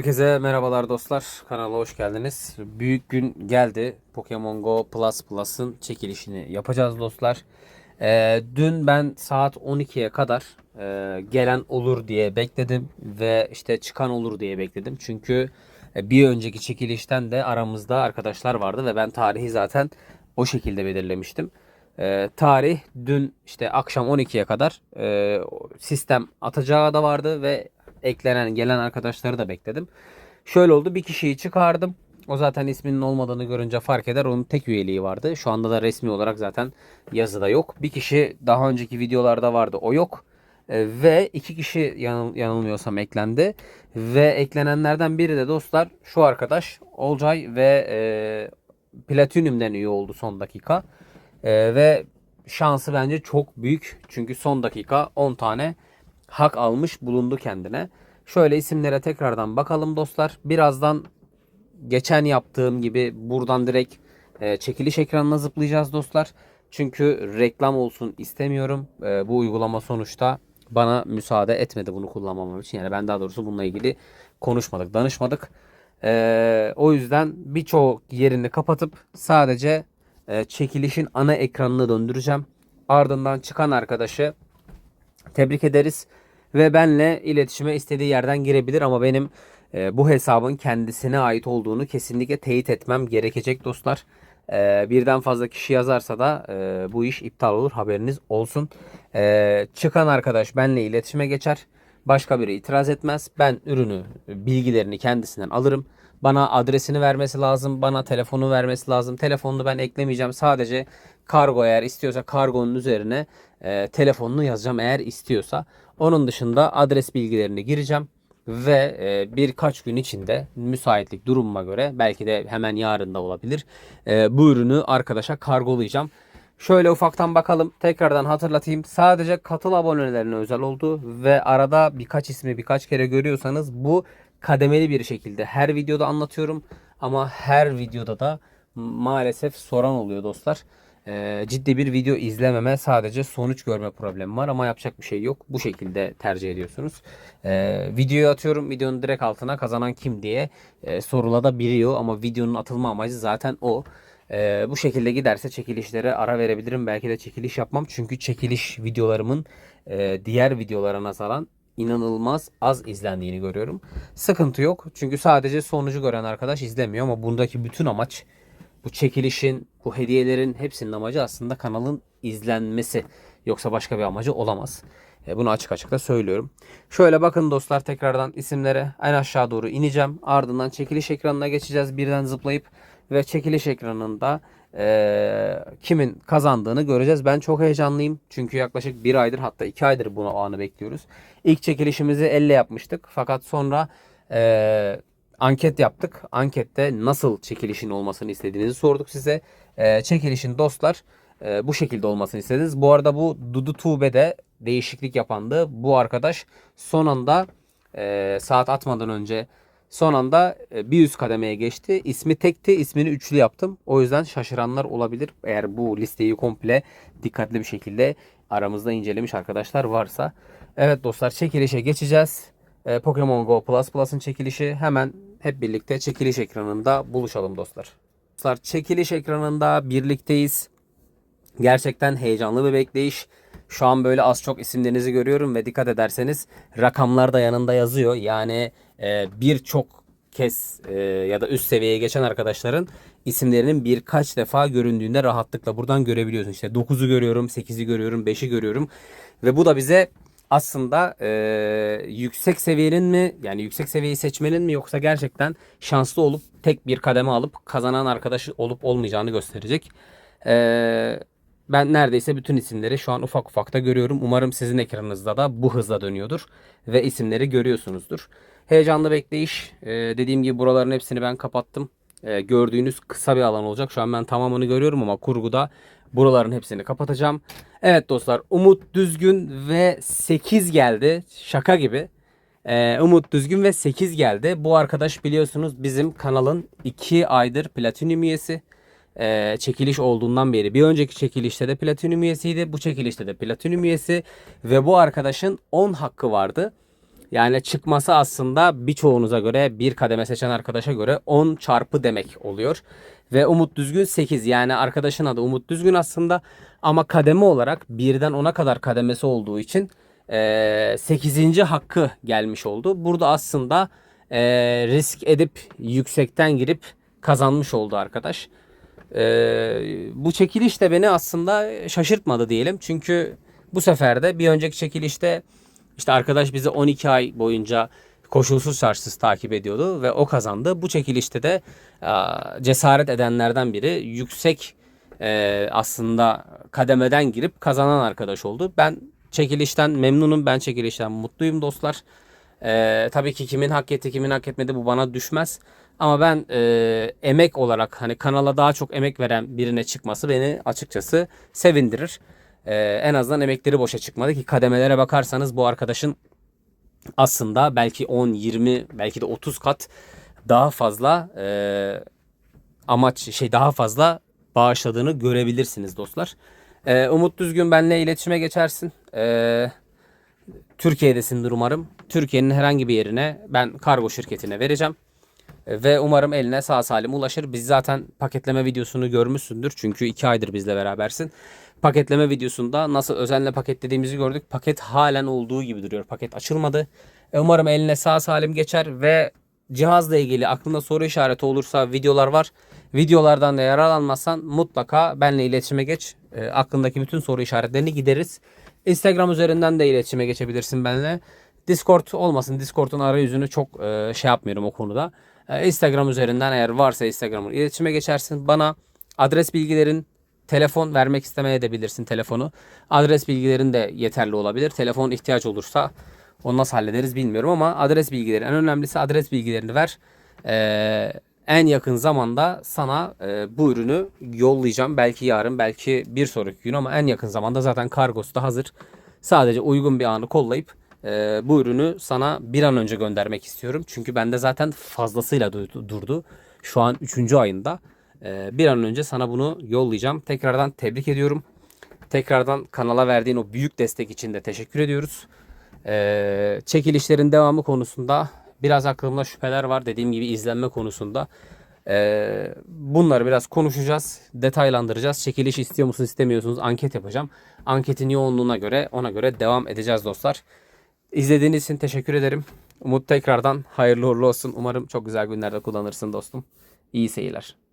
Herkese merhabalar dostlar. Kanala hoş geldiniz. Büyük gün geldi. Pokemon Go Plus Plus'ın çekilişini yapacağız dostlar. Ee, dün ben saat 12'ye kadar e, gelen olur diye bekledim ve işte çıkan olur diye bekledim. Çünkü e, bir önceki çekilişten de aramızda arkadaşlar vardı ve ben tarihi zaten o şekilde belirlemiştim. Ee, tarih dün işte akşam 12'ye kadar e, sistem atacağı da vardı ve eklenen gelen arkadaşları da bekledim. Şöyle oldu bir kişiyi çıkardım. O zaten isminin olmadığını görünce fark eder. Onun tek üyeliği vardı. Şu anda da resmi olarak zaten yazıda yok. Bir kişi daha önceki videolarda vardı. O yok. E, ve iki kişi yanıl, yanılmıyorsam eklendi. Ve eklenenlerden biri de dostlar şu arkadaş Olcay ve e, Platinum'den üye oldu son dakika. E, ve şansı bence çok büyük. Çünkü son dakika 10 tane hak almış bulundu kendine. Şöyle isimlere tekrardan bakalım dostlar. Birazdan geçen yaptığım gibi buradan direkt e, çekiliş ekranına zıplayacağız dostlar. Çünkü reklam olsun istemiyorum. E, bu uygulama sonuçta bana müsaade etmedi bunu kullanmamam için. Yani ben daha doğrusu bununla ilgili konuşmadık, danışmadık. E, o yüzden birçok yerini kapatıp sadece e, çekilişin ana ekranını döndüreceğim. Ardından çıkan arkadaşı tebrik ederiz ve benle iletişime istediği yerden girebilir ama benim e, bu hesabın kendisine ait olduğunu kesinlikle teyit etmem gerekecek dostlar. E, birden fazla kişi yazarsa da e, bu iş iptal olur haberiniz olsun. E, çıkan arkadaş benle iletişime geçer. Başka biri itiraz etmez. Ben ürünü bilgilerini kendisinden alırım. Bana adresini vermesi lazım. Bana telefonu vermesi lazım. Telefonunu ben eklemeyeceğim. Sadece kargo eğer istiyorsa kargonun üzerine e, telefonunu yazacağım eğer istiyorsa. Onun dışında adres bilgilerini gireceğim ve e, birkaç gün içinde müsaitlik durumuma göre belki de hemen yarın da olabilir. E, bu ürünü arkadaşa kargolayacağım. Şöyle ufaktan bakalım. Tekrardan hatırlatayım. Sadece katıl abonelerine özel oldu ve arada birkaç ismi birkaç kere görüyorsanız bu kademeli bir şekilde her videoda anlatıyorum ama her videoda da maalesef soran oluyor dostlar. Ee, ciddi bir video izlememe sadece sonuç görme problemi var ama yapacak bir şey yok. Bu şekilde tercih ediyorsunuz. Ee, videoyu atıyorum. Videonun direkt altına kazanan kim diye e, sorulabiliyor ama videonun atılma amacı zaten o. Ee, bu şekilde giderse çekilişlere ara verebilirim. Belki de çekiliş yapmam. Çünkü çekiliş videolarımın e, diğer videolara nazaran inanılmaz az izlendiğini görüyorum. Sıkıntı yok. Çünkü sadece sonucu gören arkadaş izlemiyor ama bundaki bütün amaç bu çekilişin, bu hediyelerin hepsinin amacı aslında kanalın izlenmesi. Yoksa başka bir amacı olamaz. E, Bunu açık açık da söylüyorum. Şöyle bakın dostlar tekrardan isimlere en aşağı doğru ineceğim. Ardından çekiliş ekranına geçeceğiz. Birden zıplayıp ve çekiliş ekranında e, kimin kazandığını göreceğiz. Ben çok heyecanlıyım. Çünkü yaklaşık bir aydır hatta iki aydır bunu anı bekliyoruz. İlk çekilişimizi elle yapmıştık. Fakat sonra e, anket yaptık. Ankette nasıl çekilişin olmasını istediğinizi sorduk size. E, çekilişin dostlar e, bu şekilde olmasını istediniz. Bu arada bu Dudu Tube'de değişiklik yapandı. Bu arkadaş son anda e, saat atmadan önce son anda e, bir üst kademeye geçti. İsmi tekti. ismini üçlü yaptım. O yüzden şaşıranlar olabilir. Eğer bu listeyi komple dikkatli bir şekilde aramızda incelemiş arkadaşlar varsa. Evet dostlar çekilişe geçeceğiz. E, Pokemon Go Plus Plus'ın çekilişi hemen hep birlikte çekiliş ekranında buluşalım dostlar. Dostlar çekiliş ekranında birlikteyiz. Gerçekten heyecanlı bir bekleyiş. Şu an böyle az çok isimlerinizi görüyorum ve dikkat ederseniz rakamlar da yanında yazıyor. Yani e, birçok kez e, ya da üst seviyeye geçen arkadaşların isimlerinin birkaç defa göründüğünde rahatlıkla buradan görebiliyorsun. İşte 9'u görüyorum, 8'i görüyorum, 5'i görüyorum ve bu da bize aslında e, yüksek seviyenin mi yani yüksek seviyeyi seçmenin mi yoksa gerçekten şanslı olup tek bir kademe alıp kazanan arkadaşı olup olmayacağını gösterecek. E, ben neredeyse bütün isimleri şu an ufak ufak da görüyorum. Umarım sizin ekranınızda da bu hızla dönüyordur ve isimleri görüyorsunuzdur. Heyecanlı bekleyiş. E, dediğim gibi buraların hepsini ben kapattım. E, gördüğünüz kısa bir alan olacak. Şu an ben tamamını görüyorum ama kurguda buraların hepsini kapatacağım. Evet dostlar Umut Düzgün ve 8 geldi. Şaka gibi. Ee, Umut Düzgün ve 8 geldi. Bu arkadaş biliyorsunuz bizim kanalın 2 aydır platinum üyesi. Ee, çekiliş olduğundan beri. Bir önceki çekilişte de platinum üyesiydi. Bu çekilişte de platinum üyesi. Ve bu arkadaşın 10 hakkı vardı. Yani çıkması aslında birçoğunuza göre bir kademe seçen arkadaşa göre 10 çarpı demek oluyor. Ve Umut Düzgün 8 yani arkadaşın adı Umut Düzgün aslında ama kademe olarak birden 10'a kadar kademesi olduğu için eee 8. hakkı gelmiş oldu. Burada aslında risk edip yüksekten girip kazanmış oldu arkadaş. Bu çekiliş de beni aslında şaşırtmadı diyelim. Çünkü bu sefer de bir önceki çekilişte işte arkadaş bizi 12 ay boyunca koşulsuz şartsız takip ediyordu ve o kazandı. Bu çekilişte de cesaret edenlerden biri yüksek e, aslında kademeden girip kazanan arkadaş oldu. Ben çekilişten memnunum. Ben çekilişten mutluyum dostlar. E, tabii ki kimin hak etti kimin hak etmedi bu bana düşmez. Ama ben e, emek olarak hani kanala daha çok emek veren birine çıkması beni açıkçası sevindirir. E, en azından emekleri boşa çıkmadı ki kademelere bakarsanız bu arkadaşın aslında belki 10, 20, belki de 30 kat daha fazla e, amaç şey daha fazla bağışladığını görebilirsiniz dostlar. E, Umut Düzgün benimle iletişime geçersin. E, Türkiye'desindir umarım. Türkiye'nin herhangi bir yerine ben kargo şirketine vereceğim. Ve umarım eline sağ salim ulaşır. Biz zaten paketleme videosunu görmüşsündür. Çünkü iki aydır bizle berabersin. Paketleme videosunda nasıl özenle paketlediğimizi gördük. Paket halen olduğu gibi duruyor. Paket açılmadı. E, umarım eline sağ salim geçer ve cihazla ilgili aklında soru işareti olursa videolar var. Videolardan da yararlanmazsan mutlaka benimle iletişime geç. E, aklındaki bütün soru işaretlerini gideriz. Instagram üzerinden de iletişime geçebilirsin benimle. Discord olmasın. Discord'un arayüzünü çok e, şey yapmıyorum o konuda. E, Instagram üzerinden eğer varsa Instagram'ın iletişime geçersin. Bana adres bilgilerin telefon vermek istemeye de bilirsin telefonu. Adres bilgilerin de yeterli olabilir. Telefon ihtiyaç olursa onu nasıl hallederiz bilmiyorum ama adres bilgileri en önemlisi adres bilgilerini ver. Ee, en yakın zamanda sana e, bu ürünü yollayacağım. Belki yarın belki bir sonraki gün ama en yakın zamanda zaten kargosu da hazır. Sadece uygun bir anı kollayıp e, bu ürünü sana bir an önce göndermek istiyorum. Çünkü bende zaten fazlasıyla du- durdu. Şu an 3. ayında. E, bir an önce sana bunu yollayacağım. Tekrardan tebrik ediyorum. Tekrardan kanala verdiğin o büyük destek için de teşekkür ediyoruz. Ee, çekilişlerin devamı konusunda biraz aklımda şüpheler var. Dediğim gibi izlenme konusunda. Ee, bunları biraz konuşacağız. Detaylandıracağız. Çekiliş istiyor musunuz istemiyorsunuz anket yapacağım. Anketin yoğunluğuna göre ona göre devam edeceğiz dostlar. İzlediğiniz için teşekkür ederim. Umut tekrardan hayırlı uğurlu olsun. Umarım çok güzel günlerde kullanırsın dostum. İyi seyirler.